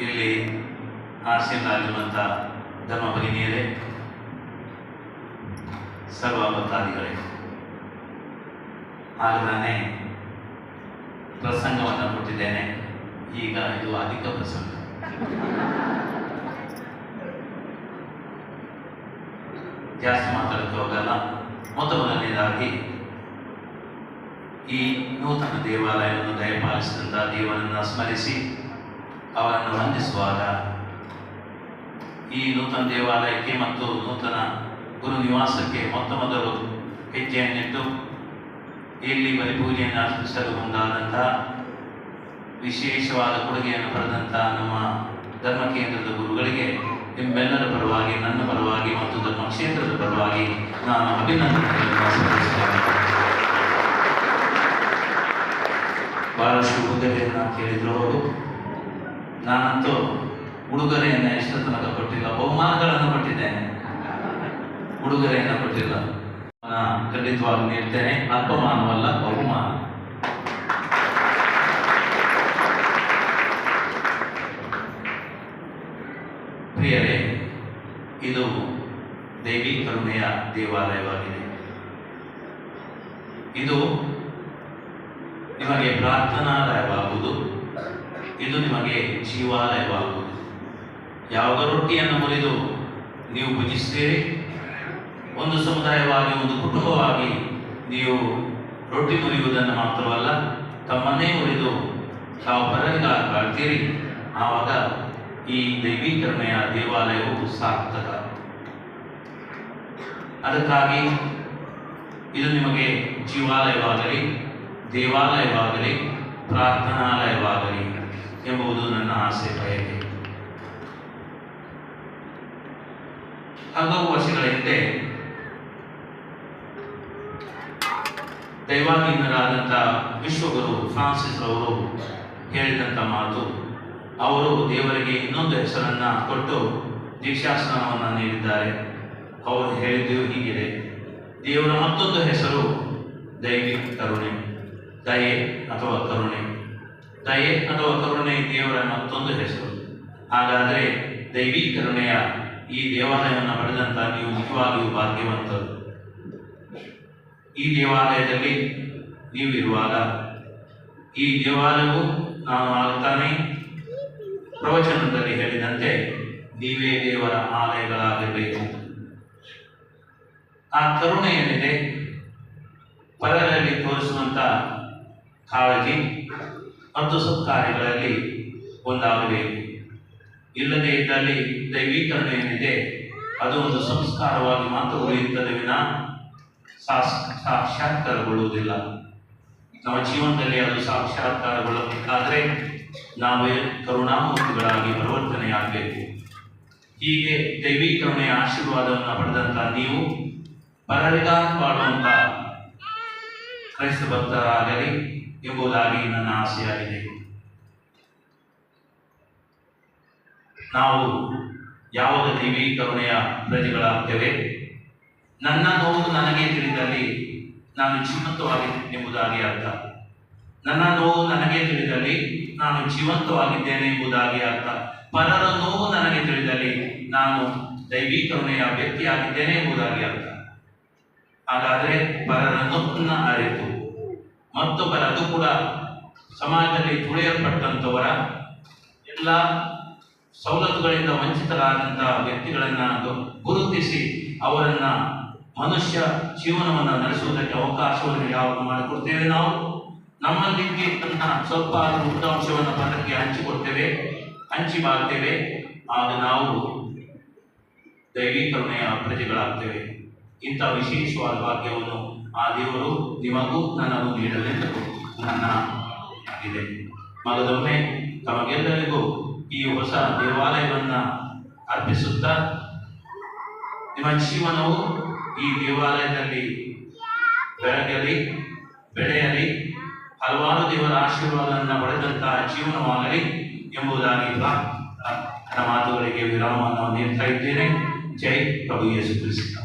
ಇಲ್ಲಿ ಆರ್ಸಿಯಲ್ಲಾಗಿರುವಂಥ ಧರ್ಮ ಭಗಿನಿಯರೇ ಸರ್ವ ಭಕ್ತಾದಿಗಳೇ ಪ್ರಸಂಗವನ್ನು ಕೊಟ್ಟಿದ್ದೇನೆ. ಈಗ ಇದು ಅಧಿಕ ಪ್ರಸಂಗ. ಜಾಸ್ತಿ ಮಾತಾಡಕ್ಕೆ ಹೋಗಲ್ಲ. ಮೊದಲನೇದಾಗಿ ಈ ನೂತನ ದೇವಾಲಯವನ್ನು ದಯಪಾಲಿಸಿದಂಥ ದೇವರನ್ನು ಸ್ಮರಿಸಿ ಅವರನ್ನು ವಂದಿಸುವಾಗ ಈ ನೂತನ ದೇವಾಲಯಕ್ಕೆ ಮತ್ತು ನೂತನ ಗುರು ನಿವಾಸಕ್ಕೆ ಮೊತ್ತ ಮೊದಲು ಹೆಜ್ಜೆಯನ್ನಿಟ್ಟು ಇಲ್ಲಿ ಬಲಿಪೂಜೆಯನ್ನು ಅರ್ಪಿಸಲು ಮುಂದಾದಂಥ ವಿಶೇಷವಾದ ಕೊಡುಗೆಯನ್ನು ಪಡೆದಂಥ ನಮ್ಮ ಧರ್ಮ ಕೇಂದ್ರದ ಗುರುಗಳಿಗೆ ನಿಮ್ಮೆಲ್ಲರ ಪರವಾಗಿ, ನನ್ನ ಪರವಾಗಿ ಮತ್ತು ಧರ್ಮ ಕ್ಷೇತ್ರದ ಪರವಾಗಿ ನಾನು ಅಭಿನಂದನೆಗಳನ್ನು ಸಲ್ಲಿಸುತ್ತೇನೆ. ಬಹಳಷ್ಟು ಹುದ್ದೆಗಳನ್ನು ಕೇಳಿದ್ರು ಅವರು. ನಾನಂತೂ ಉಡುಗೊರೆಯನ್ನು ಎಷ್ಟು ತನಕ ಕೊಟ್ಟಿಲ್ಲ, ಬಹುಮಾನಗಳನ್ನು ಕೊಟ್ಟಿದ್ದೇನೆ. ಉಡುಗೊರೆಯನ್ನು ಕೊಟ್ಟಿಲ್ಲ. ಖಂಡಿತವಾಗಿ ನೀಡ್ತೇನೆ ಅಲ್ಪಮಾನವಲ್ಲ ಬಹುಮಾನ. ಪ್ರಿಯರೇ ಇದು ದೇವಿ ಕರುಣೆಯ ದೇವಾಲಯವಾಗಿದೆ. ಇದು ನಿಮಗೆ ಪ್ರಾರ್ಥನಾಲಯವಾಗುವುದು. ಇದು ನಿಮಗೆ ಜೀವಾಲಯವಾಗುವುದು. ಯಾವಾಗ ರೊಟ್ಟಿಯನ್ನು ಮುರಿದು ನೀವು ಭುಜಿಸ್ತೀರಿ ಒಂದು ಸಮುದಾಯವಾಗಿ, ಒಂದು ಕುಟುಂಬವಾಗಿ ನೀವು ರೊಟ್ಟಿ ಮುರಿಯುವುದನ್ನು ಮಾತ್ರವಲ್ಲ, ತಮ್ಮನ್ನೇ ಮುರಿದು ತಾವು ಬರಂಗ ಕಾಡ್ತೀರಿ ಆವಾಗ ಈ ದೈವೀಕರಣೆಯ ದೇವಾಲಯವು ಸಾರ್ಥಕ. ಅದಕ್ಕಾಗಿ ಇದು ನಿಮಗೆ ಜೀವಾಲಯವಾಗಲಿ, ದೇವಾಲಯವಾಗಲಿ, ಪ್ರಾರ್ಥನಾಲಯವಾಗಲಿ. ಎಂಬುದು ನನ್ನ ಆಸೆ, ಬಯಕೆ. ಹಲವು ವರ್ಷಗಳ ಹಿಂದೆ, ದೈವಾಧೀನರಾದಂಥ ವಿಶ್ವಗುರು ಫ್ರಾನ್ಸಿಸ್ ಅವರು ಹೇಳಿದಂಥ ಮಾತು, ಅವರು ದೇವರಿಗೆ ಇನ್ನೊಂದು ಹೆಸರನ್ನ ಕೊಟ್ಟು ದೀಕ್ಷಾಸ್ನಾನವನ್ನು ನೀಡಿದ್ದಾರೆ. ಅವರು ಹೇಳಿದ್ದು ಹೀಗಿದೆ, ದೇವರ ಮತ್ತೊಂದು ಹೆಸರು ದೈವಿಕ ಕರುಣೆ, ದಯೆ ಅಥವಾ ಕರುಣೆ. ದಯೆ ಅಥವಾ ಕರುಣೆ ದೇವರ ಮತ್ತೊಂದು ಹೆಸರು. ಹಾಗಾದರೆ ದೈವಿ ಕರುಣೆಯ ಈ ದೇವಾಲಯವನ್ನು ಪಡೆದಂತ ನೀವು ನಿಜವಾಗಿಯೂ ಭಾಗ್ಯವಂತರು. ಈ ದೇವಾಲಯದಲ್ಲಿ ನೀವು ಇರುವಾಗ ಈ ದೇವಾಲಯವು ನಾನು ಆಗುತ್ತಾನೆ? ಪ್ರವಚನದಲ್ಲಿ ಹೇಳಿದಂತೆ ನೀವೇ ದೇವರ ಆಲಯಗಳಾಗಿರಬೇಕು. ಆ ಕರುಣೆ ಏನಿದೆ? ಪರರಲ್ಲಿ ತೋರಿಸುವಂತ ಕಾಳಜಿ ಸತ್ಕಾರ್ಯಗಳಲ್ಲಿ ಒಂದಾಗಬೇಕು. ಇಲ್ಲದೇ ಇದ್ದಲ್ಲಿ ದೈವೀಕರಣ ಏನಿದೆ, ಅದು ಒಂದು ಸಂಸ್ಕಾರವಾಗಿ ಮಾತ್ರ ಉಳಿಯುತ್ತದೆ ವಿನ ಸಾಕ್ಷಾತ್ಕಾರಗೊಳ್ಳುವುದಿಲ್ಲ. ನಮ್ಮ ಜೀವನದಲ್ಲಿ ಅದು ಸಾಕ್ಷಾತ್ಕಾರಗೊಳ್ಳಬೇಕಾದರೆ ನಾವೇ ಕರುಣಾಮೂರ್ತಿಗಳಾಗಿ ಪರಿವರ್ತನೆಯಾಗಬೇಕು. ಹೀಗೆ ದೈವೀಕರಣೆಯ ಆಶೀರ್ವಾದವನ್ನು ಪಡೆದಂಥ ನೀವು ಪರರಿಗಾಗಿ ಮಾಡುವಂತ ಕ್ರೈಸ್ತ ಭಕ್ತರಾಗಲಿ ಎಂಬುದಾಗಿ ನನ್ನ ಆಸೆಯಾಗಿದೆ. ನಾವು ಯಾವಾಗ ಕರುಣೆಯ ಪ್ರಜೆಗಳಾಗ್ತೇವೆ ನನ್ನ ನೋವು ನನಗೆ ತಿಳಿದಲ್ಲಿ ನಾನು ಜೀವಂತವಾಗಿದ್ದೇನೆ ಎಂಬುದಾಗಿ ಅರ್ಥ. ನನ್ನ ನೋವು ನನಗೆ ತಿಳಿದಲ್ಲಿ ನಾನು ಜೀವಂತವಾಗಿದ್ದೇನೆ ಎಂಬುದಾಗಿ ಅರ್ಥ. ಪರರ ನೋವು ನನಗೆ ತಿಳಿದಲ್ಲಿ ನಾನು ದೈವೀಕರಣೆಯ ವ್ಯಕ್ತಿಯಾಗಿದ್ದೇನೆ ಎಂಬುದಾಗಿ ಅರ್ಥ. ಹಾಗಾದರೆ ಪರರ ನೋವನ್ನ ಅರಿತು ಮತ್ತೊಬ್ಬರ ಅದು ಕೂಡ ಸಮಾಜದಲ್ಲಿ ತುಳಿಯಲ್ಪಟ್ಟಂಥವರ ಎಲ್ಲ ಸವಲತ್ತುಗಳಿಂದ ವಂಚಿತರಾದಂಥ ವ್ಯಕ್ತಿಗಳನ್ನು ಗುರುತಿಸಿ ಅವರನ್ನ ಮನುಷ್ಯ ಜೀವನವನ್ನು ನಡೆಸುವುದಕ್ಕೆ ಅವಕಾಶವನ್ನು ಯಾವಾಗ ಮಾಡಿಕೊಡ್ತೇವೆ ನಾವು. ನಮ್ಮಲ್ಲಿ ಸ್ವಲ್ಪ ಉದ್ದಾಂಶವನ್ನು ಪದಕ್ಕೆ ಹಂಚಿಕೊಡ್ತೇವೆ ಹಂಚಿ ಮಾಡ್ತೇವೆ ಆಗ ನಾವು ದೈವೀಕರಣೆಯ ಪ್ರಜೆಗಳಾಗ್ತೇವೆ. ಇಂಥ ವಿಶೇಷವಾದ ಭಾಗ್ಯವನ್ನು ಆ ದೇವರು ನಿಮಗೂ ನನ್ನನ್ನು ನೀಡಲೆಂದು ನನ್ನ ಆಗಿದೆ ಮಗದೊಮ್ಮೆ ತಮಗೆಲ್ಲರಿಗೂ ಈ ಹೊಸ ದೇವಾಲಯವನ್ನು ಅರ್ಪಿಸುತ್ತಾ ನಿಮ್ಮ ಜೀವನವು ಈ ದೇವಾಲಯದಲ್ಲಿ ಬೆಳಗಲಿ ಬೆಳೆಯಲಿ, ಹಲವಾರು ದೇವರ ಆಶೀರ್ವಾದವನ್ನು ಪಡೆದಂತಹ ಜೀವನವಾಗಲಿ ಎಂಬುದಾಗಿ ನನ್ನ ಮಾತುಗಳಿಗೆ ವಿರಾಮವನ್ನು ನೀಡ್ತಾ ಇದ್ದೇನೆ. ಜೈ ಪ್ರಭು ಯೇಸು ಕ್ರಿಸ್ತ.